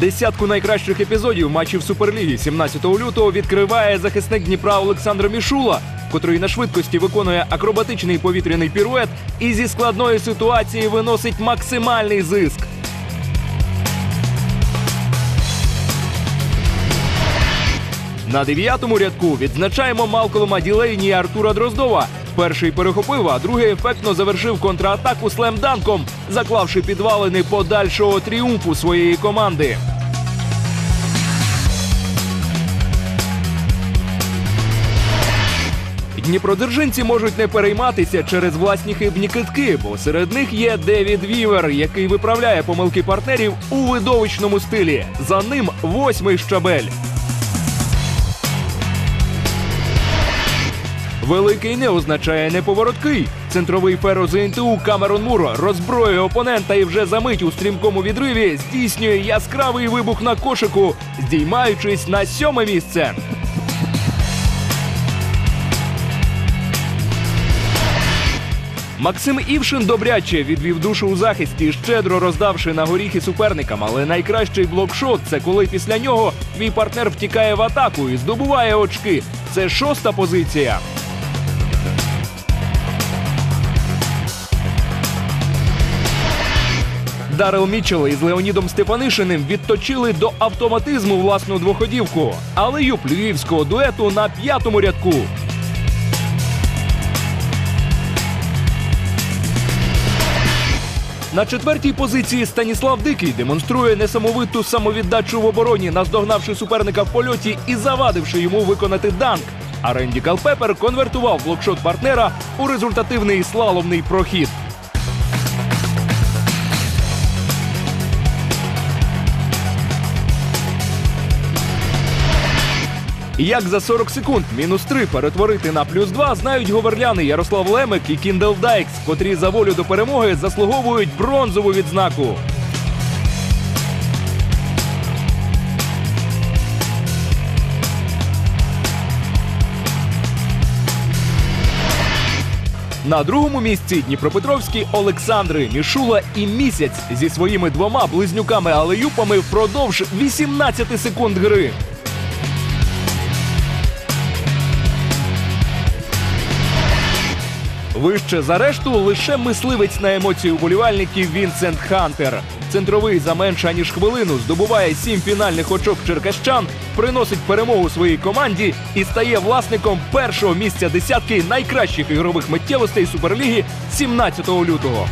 Десятку найкращих епізодів матчів Суперліги 17 лютого відкриває захисник Дніпра Олександр Мішула, котрий на швидкості виконує акробатичний повітряний пірует і зі складної ситуації виносить максимальний зиск. На дев'ятому рядку відзначаємо Малколома Ділейні і Артура Дроздова. Перший перехопив, а другий ефектно завершив контратаку слемданком, заклавши підвалини подальшого тріумфу своєї команди. Дніпродержинці можуть не перейматися через власні хибні китки, бо серед них є Девід Вівер, який виправляє помилки партнерів у видовищному стилі. За ним восьмий щабель. Великий не означає неповороткий. Центровий феро ЗНТУ Камерон Муро роззброює опонента і вже за мить у стрімкому відриві здійснює яскравий вибух на кошику, здіймаючись на сьоме місце. Максим Івшин добряче відвів душу у захисті, щедро роздавши на горіхи суперникам. Але найкращий блокшот це коли після нього твій партнер втікає в атаку і здобуває очки. Це шоста позиція. Дарел Мічел із Леонідом Степанишиним відточили до автоматизму власну двоходівку, але юб львівського дуету на п'ятому рядку. На четвертій позиції Станіслав Дикий демонструє несамовиту самовіддачу в обороні, наздогнавши суперника в польоті і завадивши йому виконати данк. А Ренді Калпепер конвертував блокшот партнера у результативний слаломний прохід. Як за 40 секунд мінус 3 перетворити на плюс 2, знають говерляни Ярослав Лемик і Кіндел Дайкс, котрі за волю до перемоги заслуговують бронзову відзнаку. На другому місці Дніпропетровські Олександри Мішула і місяць зі своїми двома близнюками алеюпами впродовж 18 секунд гри. Вище за решту лише мисливець на емоції уболівальників Вінсент Хантер. Центровий за менше ніж хвилину здобуває сім фінальних очок черкащан, приносить перемогу своїй команді і стає власником першого місця десятки найкращих ігрових миттєвостей Суперліги 17 лютого.